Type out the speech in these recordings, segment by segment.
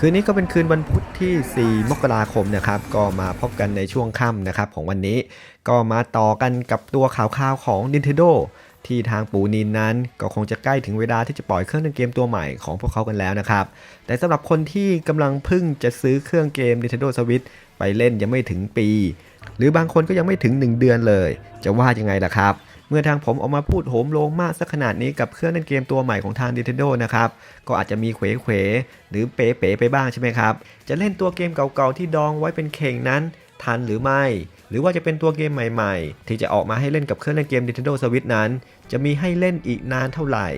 คืนนี้ก็เป็นคืนวันพุธที่ 4 มกราคมนะครับ ก็มาพบกันในช่วงค่ำนะครับของวันนี้ก็มาต่อกันกับตัวข่าวข่าวของ Nintendo ที่ทางปูนินนั้นก็คงจะใกล้ถึงเวลาที่จะปล่อยเครื่องเล่นเกมตัวใหม่ของพวกเขากันแล้วนะครับ แต่สำหรับคนที่กำลังพึ่งจะซื้อเครื่องเกม Nintendo Switch ไปเล่นยังไม่ถึงปี หรือบางคนก็ยังไม่ถึง 1 เดือนเลย จะว่ายังไงล่ะครับ เมื่อทางผมออกมาพูดโหมโรงมากสักขนาดนี้กับเครื่องเล่นเกมตัวใหม่ของทาง Nintendo นะครับ ก็อาจจะมีเขวเขวๆหรือเป๋เป๋ๆไปบ้างใช่ไหมครับ จะเล่นตัวเกมเก่าๆที่ดองไว้เป็นเข่งนั้น ทันหรือไม่ หรือว่าจะเป็นตัวเกมใหม่ๆ ที่จะออกมาให้เล่นกับเครื่องเล่นเกม Nintendo Switch นั้น จะมีให้เล่นอีกนานเท่าไหร่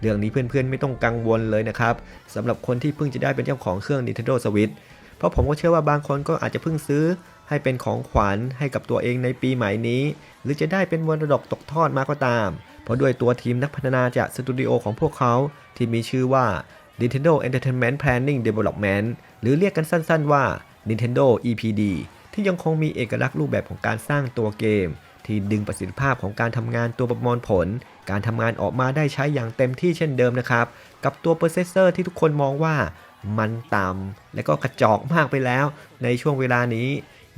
เรื่องนี้เพื่อนๆไม่ต้องกังวลเลยนะครับสำหรับคนที่เพิ่งจะได้เป็นเจ้าของเครื่อง Nintendo Switch เพราะผมก็เชื่อว่าบางคนก็อาจจะเพิ่งซื้อ ให้เป็นของขวัญให้กับตัวเองในปีใหม่นี้ หรือจะได้เป็นมรดกตกทอดมาก็ตาม เพราะด้วยตัวทีมนักพัฒนาจากสตูดิโอของพวกเขาที่มีชื่อว่า Nintendo Entertainment Planning Development หรือเรียกกันสั้นๆว่า Nintendo EPD ที่ยังคงมีเอกลักษณ์รูปแบบของการสร้างตัวเกม ที่ดึงประสิทธิภาพของการทำงานตัวประมวลผล การทำงานออกมาได้ใช้อย่างเต็มที่เช่นเดิมนะครับ กับตัวโปรเซสเซอร์ที่ทุกคนมองว่า มันต่ำและก็กระจอกมากไปแล้ว ในช่วงเวลานี้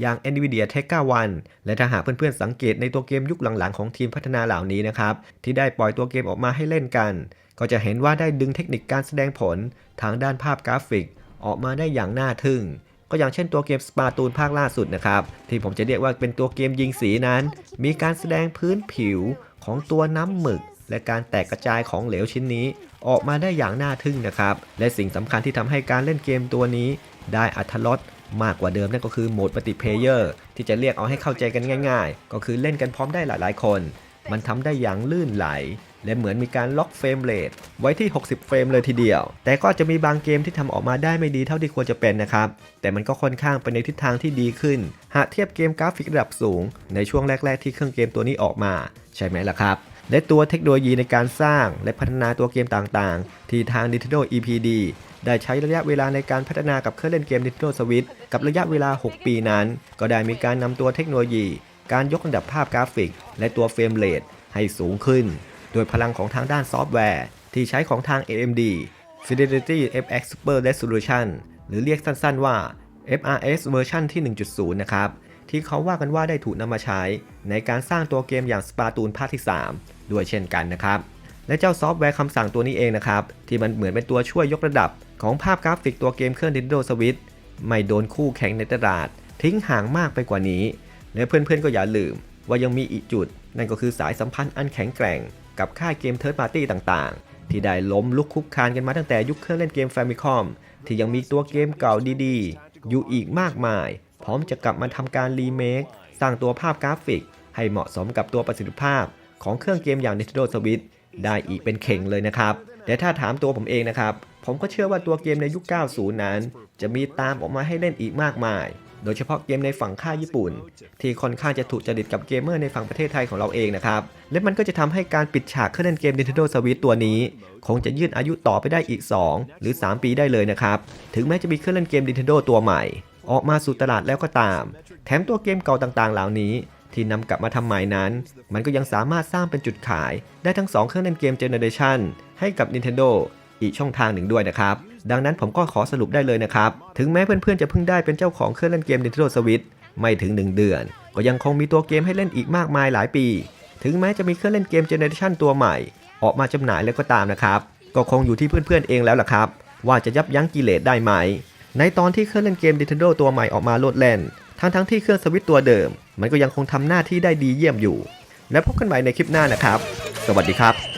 อย่าง NVIDIA t e g a 1 และถ้าหากเพื่อนๆสังเกตในตัวเกมยุคหลังๆของทีมพัฒนาเหล่านี้นะครับ ที่ได้ปล่อยตัวเกมออกมาให้เล่นกัน ก็จะเห็นว่าได้ดึงเทคนิคการแสดงผลทางด้านภาพกราฟิก ออกมาได้อย่างน่าทึ่ง ก็อย่างเช่นตัวเกม Splatoon ภาคล่าสุดนะครับ ที่ผมจะเรียกว่าเป็นตัวเกมยิงสีนั้น มีการแสดงพื้นผิวของตัวน้ำหมึก และการแตกกระจายของเหลวชิ้นนี้ ออกมาได้อย่างน่าทึ่งนะครับ และสิ่งสำคัญที่ทำให้การเล่นเกมตัวนี้ ได้อัธรสมากกว่าเดิมนั่นก็คือโหมดปฏิเพเยอร์ที่จะเรียกเอาให้เข้าใจกันง่าย ๆ ก็คือเล่นกันพร้อมได้หลายๆ คน มันทำได้อย่างลื่นไหล และเหมือนมีการล็อกเฟรมเรทไว้ที่ 60 เฟรมเลยทีเดียว แต่ก็จะมีบางเกมที่ทำออกมาได้ไม่ดีเท่าที่ควรจะเป็นนะครับ แต่มันก็ค่อนข้างไปในทิศทางที่ดีขึ้น หากเทียบเกมกราฟิกระดับสูง ในช่วงแรก ๆ ที่เครื่องเกมตัวนี้ออกมา ใช่ไหมล่ะครับ และตัวเทคโนโลยีในการสร้างและพัฒนาตัวเกมต่างๆ ที่ทาง Nintendo EPD ได้ใช้ระยะเวลาในการพัฒนากับเครื่องเล่นเกม Nintendo Switch กับระยะเวลา 6 ปีนั้น ก็ได้มีการนำตัวเทคโนโลยี การยกระดับภาพกราฟิก และตัวเฟรมเรทให้สูงขึ้น โดยพลังของทางด้านซอฟต์แวร์ ที่ใช้ของทาง AMD Fidelity FX Super Resolution หรือเรียกสั้นๆว่า FRS เวอร์ชันที่ 1.0 นะครับ ที่เขาว่ากันว่าได้ถูกนำมาใช้ ในการสร้างตัวเกมอย่าง Splatoon ภาคที่ 3 ด้วยเช่นกันนะครับและเจ้าซอฟต์แวร์คำสั่งตัวนี้เองนะครับ ที่มันเหมือนเป็นตัวช่วยยกระดับ ของภาพกราฟิกตัวเกมเครื่อง Nintendo Switch ไม่โดนคู่แข่งในตลาด ทิ้งห่างมากไปกว่านี้ และเพื่อนๆก็อย่าลืม ว่ายังมีอีกจุด นั่นก็คือสายสัมพันธ์อันแข็งแกร่ง กับค่ายเกมเทิร์ดปาร์ตี้ต่างๆ ที่ได้ล้มลุกคุกคานกันมาตั้งแต่ยุคเครื่องเล่นเกม Famicom ที่ยังมีตัวเกมเก่าดีๆ อยู่อีกมากมาย ร้อมจะกลับมาทำการรีเมคสร้างตัวภาพกราฟิก ให้เหมาะสมกับตัวประสิทธิภาพ ของเครื่องเกมอย่าง Nintendo Switch ได้อีกเป็นเข่งเลยนะครับ แต่ถ้าถามตัวผมเองนะครับ ผมก็เชื่อว่าตัวเกมในยุค 90 นั้น จะมีตามออกมาให้เล่นอีกมากมาย โดยเฉพาะเกมในฝั่งค่ายญี่ปุ่น ที่ค่อนข้างจะถูกจริตกับเกมเมอร์ในฝั่งประเทศไทยของเราเองนะครับ และมันก็จะทำให้การปิดฉากเครื่องเล่นเกม Nintendo Switch ตัวนี้ คงจะยืดอายุต่อไปได้อีก 2 หรือ 3 ปีได้เลยนะครับ ถึงแม้จะมีเครื่องเล่นเกม Nintendo ตัวใหม่ ออกมาสู่ตลาดแล้วก็ตาม แถมตัวเกมเก่าต่างๆ เหล่านี้ ที่นำกลับมาทำใหม่นั้น มันก็ยังสามารถสร้างเป็นจุดขายได้ทั้ง 2 เครื่องเล่นเกมเจเนอเรชันให้กับ Nintendo อีกช่องทางหนึ่งด้วยนะครับ ดังนั้นผมก็ขอสรุปได้เลยนะครับ ถึงแม้เพื่อนๆ จะเพิ่งได้เป็นเจ้าของเครื่องเล่นเกม Nintendo Switch ไม่ถึง 1 เดือน ก็ยังคงมีตัวเกมให้เล่นอีกมากมายหลายปี ถึงแม้จะมีเครื่องเล่นเกมเจเนอเรชันตัวใหม่ ออกมาจำหน่ายแล้วก็ตามนะครับ ก็คงอยู่ที่เพื่อนๆเองแล้วล่ะครับ ว่าจะยับยั้งกิเลสได้ไหม ในตอนที่เครื่องเล่นเกม Nintendo ตัวใหม่ออกมาโลดแล่น ทั้งทั้งๆที่เครื่องสวิตตัวเดิม มันก็ยังคงทำหน้าที่ได้ดีเยี่ยมอยู่ และพบกันใหม่ในคลิปหน้านะครับ สวัสดีครับ